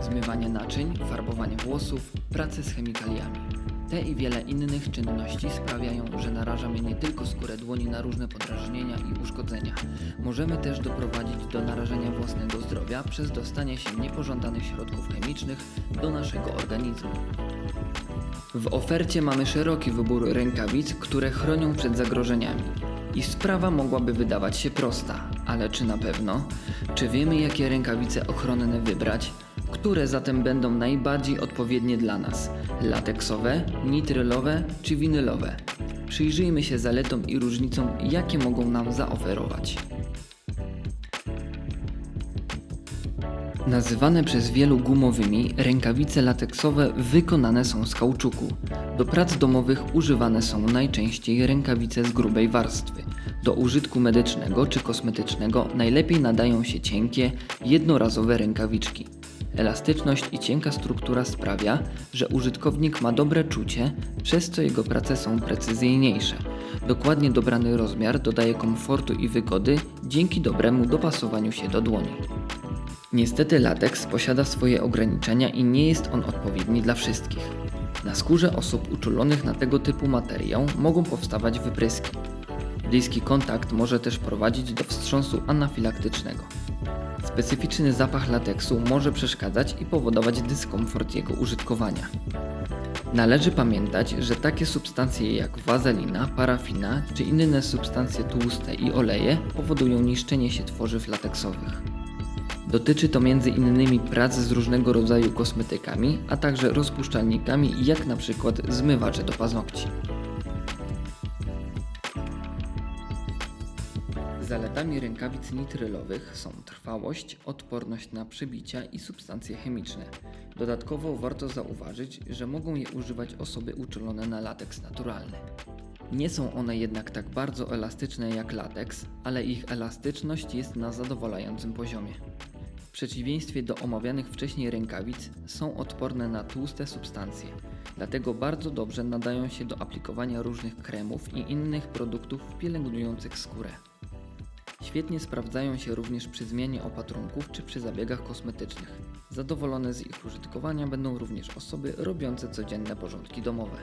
Zmywanie naczyń, farbowanie włosów, pracę z chemikaliami. Te i wiele innych czynności sprawiają, że narażamy nie tylko skórę dłoni na różne podrażnienia i uszkodzenia. Możemy też doprowadzić do narażenia własnego zdrowia przez dostanie się niepożądanych środków chemicznych do naszego organizmu. W ofercie mamy szeroki wybór rękawic, które chronią przed zagrożeniami. I sprawa mogłaby wydawać się prosta, ale czy na pewno? Czy wiemy, jakie rękawice ochronne wybrać? Które zatem będą najbardziej odpowiednie dla nas? Lateksowe, nitrylowe czy winylowe? Przyjrzyjmy się zaletom i różnicom, jakie mogą nam zaoferować. Nazywane przez wielu gumowymi, rękawice lateksowe wykonane są z kauczuku. Do prac domowych używane są najczęściej rękawice z grubej warstwy. Do użytku medycznego czy kosmetycznego najlepiej nadają się cienkie, jednorazowe rękawiczki. Elastyczność i cienka struktura sprawia, że użytkownik ma dobre czucie, przez co jego prace są precyzyjniejsze. Dokładnie dobrany rozmiar dodaje komfortu i wygody dzięki dobremu dopasowaniu się do dłoni. Niestety lateks posiada swoje ograniczenia i nie jest on odpowiedni dla wszystkich. Na skórze osób uczulonych na tego typu materiał mogą powstawać wypryski. Bliski kontakt może też prowadzić do wstrząsu anafilaktycznego. Specyficzny zapach lateksu może przeszkadzać i powodować dyskomfort jego użytkowania. Należy pamiętać, że takie substancje jak wazelina, parafina czy inne substancje tłuste i oleje powodują niszczenie się tworzyw lateksowych. Dotyczy to m.in. prac z różnego rodzaju kosmetykami, a także rozpuszczalnikami jak na przykład zmywacze do paznokci. Zaletami rękawic nitrylowych są trwałość, odporność na przebicia i substancje chemiczne. Dodatkowo warto zauważyć, że mogą je używać osoby uczulone na lateks naturalny. Nie są one jednak tak bardzo elastyczne jak lateks, ale ich elastyczność jest na zadowalającym poziomie. W przeciwieństwie do omawianych wcześniej rękawic, są odporne na tłuste substancje, dlatego bardzo dobrze nadają się do aplikowania różnych kremów i innych produktów pielęgnujących skórę. Świetnie sprawdzają się również przy zmianie opatrunków czy przy zabiegach kosmetycznych. Zadowolone z ich użytkowania będą również osoby robiące codzienne porządki domowe.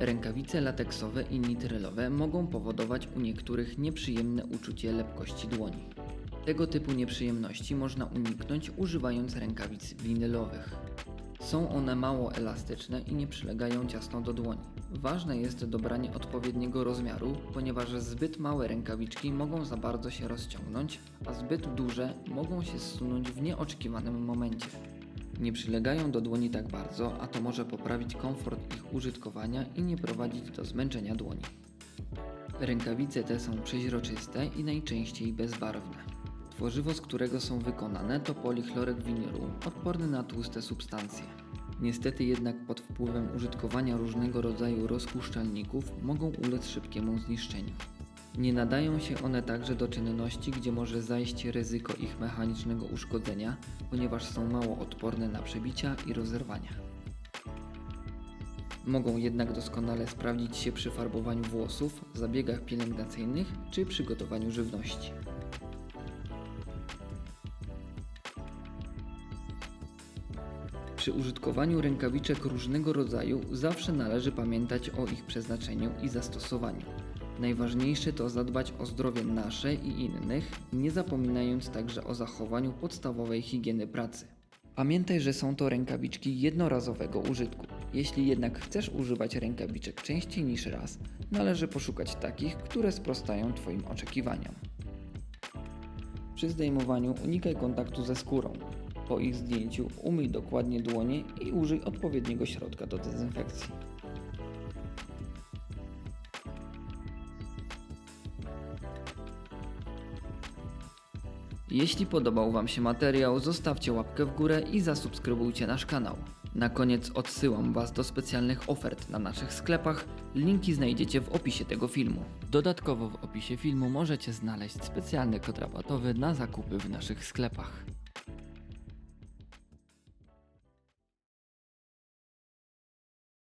Rękawice lateksowe i nitrylowe mogą powodować u niektórych nieprzyjemne uczucie lepkości dłoni. Tego typu nieprzyjemności można uniknąć używając rękawic winylowych. Są one mało elastyczne i nie przylegają ciasno do dłoni. Ważne jest dobranie odpowiedniego rozmiaru, ponieważ zbyt małe rękawiczki mogą za bardzo się rozciągnąć, a zbyt duże mogą się zsunąć w nieoczekiwanym momencie. Nie przylegają do dłoni tak bardzo, a to może poprawić komfort ich użytkowania i nie prowadzić do zmęczenia dłoni. Rękawice te są przeźroczyste i najczęściej bezbarwne. Tworzywo, z którego są wykonane, to polichlorek winylu, odporny na tłuste substancje. Niestety jednak pod wpływem użytkowania różnego rodzaju rozpuszczalników mogą ulec szybkiemu zniszczeniu. Nie nadają się one także do czynności, gdzie może zajść ryzyko ich mechanicznego uszkodzenia, ponieważ są mało odporne na przebicia i rozerwania. Mogą jednak doskonale sprawdzić się przy farbowaniu włosów, zabiegach pielęgnacyjnych czy przygotowaniu żywności. Przy użytkowaniu rękawiczek różnego rodzaju zawsze należy pamiętać o ich przeznaczeniu i zastosowaniu. Najważniejsze to zadbać o zdrowie nasze i innych, nie zapominając także o zachowaniu podstawowej higieny pracy. Pamiętaj, że są to rękawiczki jednorazowego użytku. Jeśli jednak chcesz używać rękawiczek częściej niż raz, należy poszukać takich, które sprostają Twoim oczekiwaniom. Przy zdejmowaniu unikaj kontaktu ze skórą. Po ich zdjęciu umyj dokładnie dłonie i użyj odpowiedniego środka do dezynfekcji. Jeśli podobał Wam się materiał, zostawcie łapkę w górę i zasubskrybujcie nasz kanał. Na koniec odsyłam Was do specjalnych ofert na naszych sklepach. Linki znajdziecie w opisie tego filmu. Dodatkowo w opisie filmu możecie znaleźć specjalny kod rabatowy na zakupy w naszych sklepach.